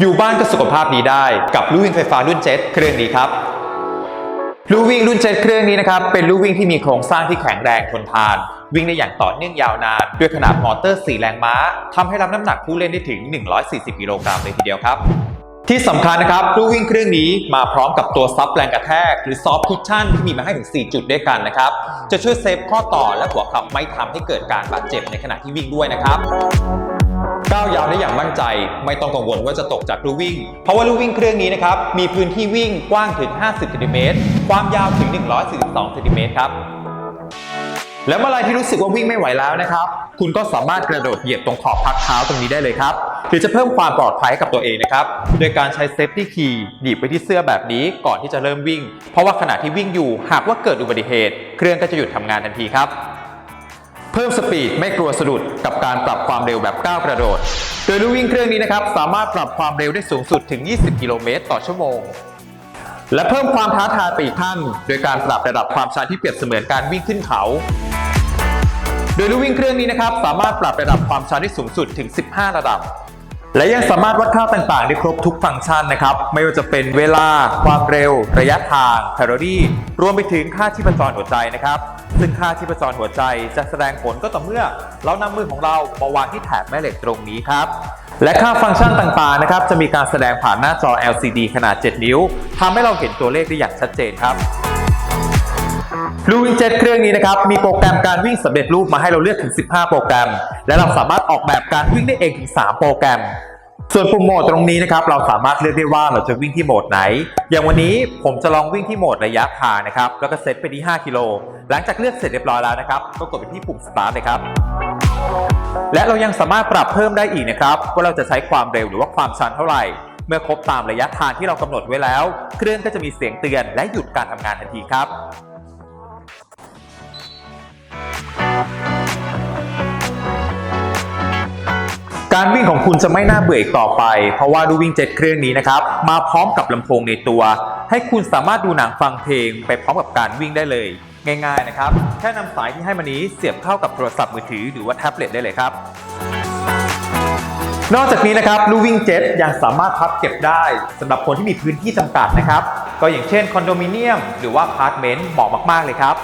อยู่บ้านก็สุขภาพดีได้กับลู่วิ่งไฟฟ้ารุ่นเจ็ตเครื่องนี้ครับลู่วิ่งรุ่นเจ็ตเครื่องนี้นะครับเป็นลู่วิ่งที่มีโครงสร้างที่แข็งแรงทนทาน วิ่งได้อย่างต่อเนื่องยาวนาน ด้วยขนาดมอเตอร์ 4 แรงม้าทำให้รับน้ำหนักผู้เล่นได้ถึง 140 กิโลกรัมเลยทีเดียวครับ ที่สำคัญนะครับลู่วิ่งเครื่องนี้มาพร้อมกับตัวซับแรงกระแทก หรือซอฟต์คุชชั่นที่มีมาให้ถึง 4 จุดด้วยกันนะครับจะช่วยเซฟข้อต่อและหัวเขับไม่ทำให้เกิดการบาดเจ็บในขณะที่วิ่งด้วยนะครับ ก้าวยาวได้อย่างมั่นใจ ไม่ต้องกังวลว่าจะตกจากลู่วิ่ง เพราะว่าลู่วิ่งเครื่องนี้นะครับมีพื้นที่วิ่งกว้างถึง 50ซนติเมตรความยาวถึง 142ซนติเมตรครับแล้วเมื่อไรที่รู้สึกว่าวิ่งไม่ไหวแล้วนะครับ คุณก็สามารถกระโดดเหยียบตรงขอบพักเท้าตรงนี้ได้เลยครับหรือจะเพิ่มความปลอดภัยให้กับตัวเองนะครับ โดยการใช้เซฟตี้คีย์หนีบไปที่เสื้อแบบนี้ก่อนที่จะเริ่มวิ่ง เพราะว่าขณะที่วิ่งอยู่หากว่าเกิดอุบัติเหตุ เครื่องก็จะหยุดทำงานทันทีครับ เพิ่มสปีดไม่กลัวสะดุดกับการปรับความเร็วแบบก้าวกระโดด โดยลู่วิ่งเครื่องนี้นะครับสามารถปรับความเร็วได้สูงสุดถึง 20 กิโลเมตรต่อชั่วโมง และเพิ่มความท้าทายไปอีกขั้นโดยการปรับระดับความชันที่เปรียบเสมือนการวิ่งขึ้นเขา โดยลู่วิ่งเครื่องนี้นะครับสามารถปรับระดับความชันได้สูงสุดถึง 15 ระดับ และยังสามารถวัดค่าต่างๆ ได้ครบทุกฟังก์ชันนะครับ ไม่ว่าจะเป็นเวลา ความเร็ว ระยะทาง แคลอรี่ รวมไปถึงค่าชีพจรหัวใจนะครับ ซึ่งค่าชีพจรหัวใจจะแสดงผลก็ต่อเมื่อ เรานำมือของเรามาวางที่แถบแม่เหล็กตรงนี้ครับ และค่าฟังก์ชันต่างๆนะครับ จะมีการแสดงผ่านหน้าจอ LCD ขนาด 7 นิ้วทำให้เราเห็นตัวเลขได้อย่างชัดเจนครับลูวิงเจ็ตเครื่องนี้นะครับ มีโปรแกรมการวิ่งสำเร็จรูปมาให้เราเลือกถึง 15 โปรแกรม และเราสามารถออกแบบการวิ่งได้เองถึง 3 โปรแกรม ส่วนปุ่มโหมดตรงนี้นะครับเราสามารถเลือกได้ว่าเราจะวิ่งที่โหมดไหน อย่างวันนี้ผมจะลองวิ่งที่โหมดระยะทางนะครับแล้วก็เซตไปที่ 5 กิโล หลังจากเลือกเสร็จเรียบร้อยแล้วนะครับก็กดไปที่ปุ่ม start เลยครับ และเรายังสามารถปรับเพิ่มได้อีกนะครับว่าเราจะใช้ความเร็วหรือว่าความชันเท่าไหร่ เมื่อครบตามระยะทางที่เรากำหนดไว้แล้ว เครื่องก็จะมีเสียงเตือนและหยุดการทำงานทันทีครับ การวิ่งของคุณจะไม่น่าเบื่ออีกต่อไป เพราะว่าดูวิ่งเจ็ตเครื่องนี้นะครับ มาพร้อมกับลำโพงในตัว ให้คุณสามารถดูหนังฟังเพลง ไปพร้อมกับการวิ่งได้เลย ง่าย ๆ นะครับ แค่นำสายที่ให้มานี้เสียบเข้ากับโทรศัพท์มือถือหรือว่าแท็บเล็ตได้เลยครับ นอกจากนี้นะครับลูวิ่งเจ็ตยังสามารถพับเก็บได้สำหรับคนที่มีพื้นที่จำกัดนะครับ ก็อย่างเช่นคอนโดมิเนียมหรือว่าพาร์ทเมนต์เหมาะมากๆเลยครับ